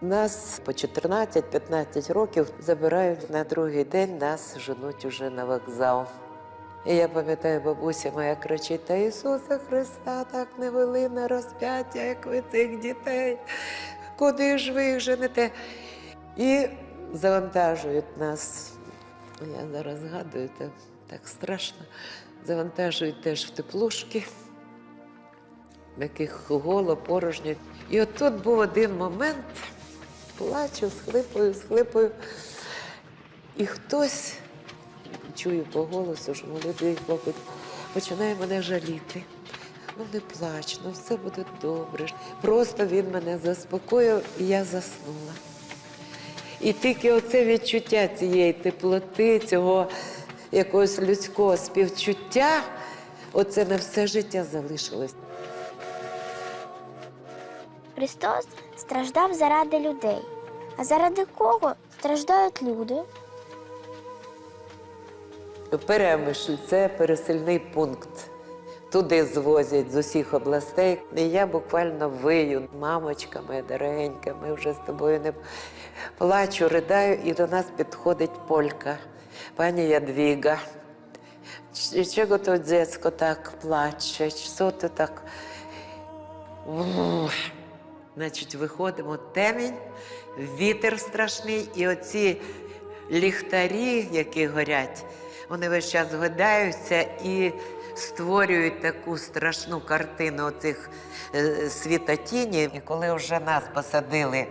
Нас по 14-15 років забирають на другий день, нас женуть уже на вокзал. І я пам'ятаю, бабуся моя кричить, та Ісуса Христа так не вели на розп'яття, як ви цих дітей. Куди ж ви їх женете? І завантажують нас. Я зараз згадую, це так страшно. Завантажують теж в теплушки, в яких голо, порожньо. І от тут був один момент, плачу, схлипую, схлипую. І хтось, чую по голосу, що молодий хлопець, починає мене жаліти. Ну не плач, ну все буде добре. Просто він мене заспокоїв, і я заснула. І тільки оце відчуття цієї теплоти, цього якогось людського співчуття, оце на все життя залишилось. Христос страждав заради людей. А заради кого страждають люди? Перемишль це пересильний пункт. Туди звозять з усіх областей. І я буквально вию, мамочка моя вже з тобою не плачу, ридаю, і до нас підходить полька, пані Ядвіга. Чого то дитятко так плаче? Що ти так? Значить, виходимо темінь, вітер страшний, і оці ліхтарі, які горять, вони весь час гадаються і створюють таку страшну картину оцих е, світотіні. І коли вже нас посадили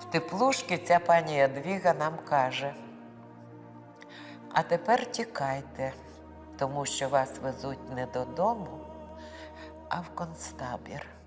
в теплушки, ця пані Ядвіга нам каже: а тепер тікайте, тому що вас везуть не додому, а в концтабір.